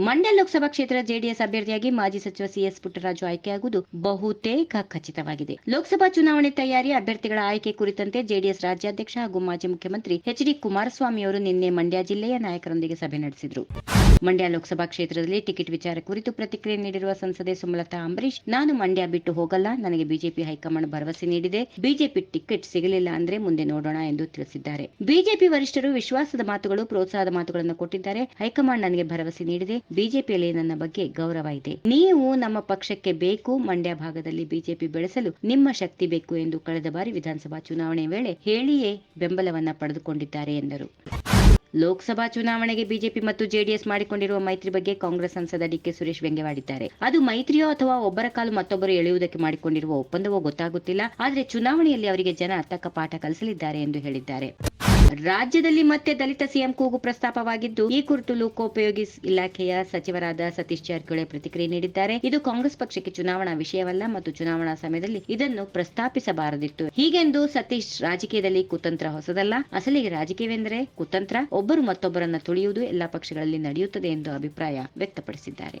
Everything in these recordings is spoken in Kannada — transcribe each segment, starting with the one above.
ಮಂಡ್ಯ ಲೋಕಸಭಾ ಕ್ಷೇತ್ರ ಜೆಡಿಎಸ್ ಅಭ್ಯರ್ಥಿಯಾಗಿ ಮಾಜಿ ಸಚಿವ ಸಿಎಸ್ ಪುಟ್ಟರಾಜು ಆಯ್ಕೆಯಾಗುವುದು ಬಹುತೇಕ ಖಚಿತವಾಗಿದೆ. ಲೋಕಸಭಾ ಚುನಾವಣೆ ತಯಾರಿ, ಅಭ್ಯರ್ಥಿಗಳ ಆಯ್ಕೆ ಕುರಿತಂತೆ ಜೆಡಿಎಸ್ ರಾಜ್ಯಾಧ್ಯಕ್ಷ ಹಾಗೂ ಮಾಜಿ ಮುಖ್ಯಮಂತ್ರಿ ಎಚ್ ಡಿ ಕುಮಾರಸ್ವಾಮಿ ಅವರು ನಿನ್ನೆ ಮಂಡ್ಯ ಜಿಲ್ಲೆಯ ನಾಯಕರೊಂದಿಗೆ ಸಭೆ ನಡೆಸಿದರು. ಮಂಡ್ಯ ಲೋಕಸಭಾ ಕ್ಷೇತ್ರದಲ್ಲಿ ಟಿಕೆಟ್ ವಿಚಾರ ಕುರಿತು ಪ್ರತಿಕ್ರಿಯೆ ನೀಡಿರುವ ಸಂಸದೆ ಸುಮಲತಾ ಅಂಬರೀಶ್ ನಾನು ಮಂಡ್ಯ ಬಿಟ್ಟು ಹೋಗಲ್ಲ, ನನಗೆ ಬಿಜೆಪಿ ಹೈಕಮಾಂಡ್ ಭರವಸೆ ನೀಡಿದೆ, ಬಿಜೆಪಿ ಟಿಕೆಟ್ ಸಿಗಲಿಲ್ಲ ಅಂದ್ರೆ ಮುಂದೆ ನೋಡೋಣ ಎಂದು ತಿಳಿಸಿದ್ದಾರೆ. ಬಿಜೆಪಿ ವರಿಷ್ಠರು ವಿಶ್ವಾಸದ ಮಾತುಗಳು, ಪ್ರೋತ್ಸಾಹದ ಮಾತುಗಳನ್ನು ಕೊಟ್ಟಿದ್ದಾರೆ, ಹೈಕಮಾಂಡ್ ನನಗೆ ಭರವಸೆ ನೀಡಿದೆ ಬಿಜೆಪಿಯಲ್ಲಿ ನನ್ನ ಬಗ್ಗೆ ಗೌರವ ಇದೆ. ನೀವು ನಮ್ಮ ಪಕ್ಷಕ್ಕೆ ಬೇಕು, ಮಂಡ್ಯ ಭಾಗದಲ್ಲಿ ಬಿಜೆಪಿ ಬೆಳೆಸಲು ನಿಮ್ಮ ಶಕ್ತಿ ಬೇಕು ಎಂದು ಕಳೆದ ಬಾರಿ ವಿಧಾನಸಭಾ ಚುನಾವಣೆ ವೇಳೆ ಹೇಳಿಯೇ ಬೆಂಬಲವನ್ನ ಪಡೆದುಕೊಂಡಿದ್ದಾರೆ ಎಂದರು. ಲೋಕಸಭಾ ಚುನಾವಣೆಗೆ ಬಿಜೆಪಿ ಮತ್ತು ಜೆಡಿಎಸ್ ಮಾಡಿಕೊಂಡಿರುವ ಮೈತ್ರಿ ಬಗ್ಗೆ ಕಾಂಗ್ರೆಸ್ ಸಂಸದ ಡಿಕೆ ಸುರೇಶ್ ವ್ಯಂಗ್ಯವಾಡಿದ್ದಾರೆ. ಅದು ಮೈತ್ರಿಯೋ ಅಥವಾ ಒಬ್ಬರ ಕಾಲು ಮತ್ತೊಬ್ಬರು ಎಳೆಯುವುದಕ್ಕೆ ಮಾಡಿಕೊಂಡಿರುವ ಒಪ್ಪಂದವೋ ಗೊತ್ತಾಗುತ್ತಿಲ್ಲ. ಆದರೆ ಚುನಾವಣೆಯಲ್ಲಿ ಅವರಿಗೆ ಜನ ತಕ್ಕ ಪಾಠ ಕಲಿಸಲಿದ್ದಾರೆ ಎಂದು ಹೇಳಿದ್ದಾರೆ. ರಾಜ್ಯದಲ್ಲಿ ಮತ್ತೆ ದಲಿತ ಸಿಎಂ ಕೂಗು ಪ್ರಸ್ತಾಪವಾಗಿದ್ದು, ಈ ಕುರಿತು ಲೋಕೋಪಯೋಗಿ ಇಲಾಖೆಯ ಸಚಿವರಾದ ಸತೀಶ್ ಜಾರಕಿಹೊಳಿ ಪ್ರತಿಕ್ರಿಯೆ ನೀಡಿದ್ದಾರೆ. ಇದು ಕಾಂಗ್ರೆಸ್ ಪಕ್ಷಕ್ಕೆ ಚುನಾವಣಾ ವಿಷಯವಲ್ಲ ಮತ್ತು ಚುನಾವಣಾ ಸಮಯದಲ್ಲಿ ಇದನ್ನು ಪ್ರಸ್ತಾಪಿಸಬಾರದಿತ್ತು. ಹೀಗೆಂದು ಸತೀಶ್ ರಾಜಕೀಯದಲ್ಲಿ ಕುತಂತ್ರ ಹೊಸದಲ್ಲ. ಅಸಲಿಗೆ ರಾಜಕೀಯವೆಂದರೆ ಕುತಂತ್ರ. ಒಬ್ಬರು ಮತ್ತೊಬ್ಬರನ್ನ ತುಳಿಯುವುದು ಎಲ್ಲಾ ಪಕ್ಷಗಳಲ್ಲಿ ನಡೆಯುತ್ತದೆ ಎಂದು ಅಭಿಪ್ರಾಯ ವ್ಯಕ್ತಪಡಿಸಿದ್ದಾರೆ.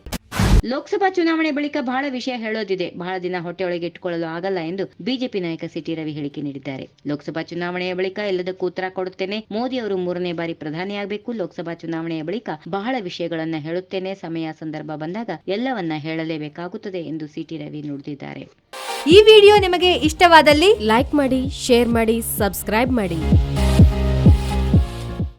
ಲೋಕಸಭಾ ಚುನಾವಣೆ ಬಳಿಕ ಬಹಳ ವಿಷಯ ಹೇಳೋದಿದೆ. ಬಹಳ ದಿನ ಹೊಟ್ಟೆಯೊಳಗೆ ಇಟ್ಟುಕೊಳ್ಳಲು ಆಗಲ್ಲ ಎಂದು ಬಿಜೆಪಿ ನಾಯಕ ಸಿಟಿ ರವಿ ಹೇಳಿಕೆ ನೀಡಿದ್ದಾರೆ. ಲೋಕಸಭಾ ಚುನಾವಣೆಯ ಬಳಿಕ ಎಲ್ಲದಕ್ಕೂ ಉತ್ತರ ಕೊಡುತ್ತೇನೆ. ಮೋದಿ ಅವರು ಮೂರನೇ ಬಾರಿ ಪ್ರಧಾನಿಯಾಗಬೇಕು ಲೋಕಸಭಾ ಚುನಾವಣೆಯ ಬಳಿಕ ಬಹಳ ವಿಷಯಗಳನ್ನ ಹೇಳುತ್ತೇನೆ. ಸಮಯ ಸಂದರ್ಭ ಬಂದಾಗ ಎಲ್ಲವನ್ನ ಹೇಳಲೇಬೇಕಾಗುತ್ತದೆ ಎಂದು ಸಿಟಿ ರವಿ ನುಡಿದಿದ್ದಾರೆ. ಈ ವಿಡಿಯೋ ನಿಮಗೆ ಇಷ್ಟವಾದಲ್ಲಿ ಲೈಕ್ ಮಾಡಿ, ಶೇರ್ ಮಾಡಿ, ಸಬ್ಸ್ಕ್ರೈಬ್ ಮಾಡಿ.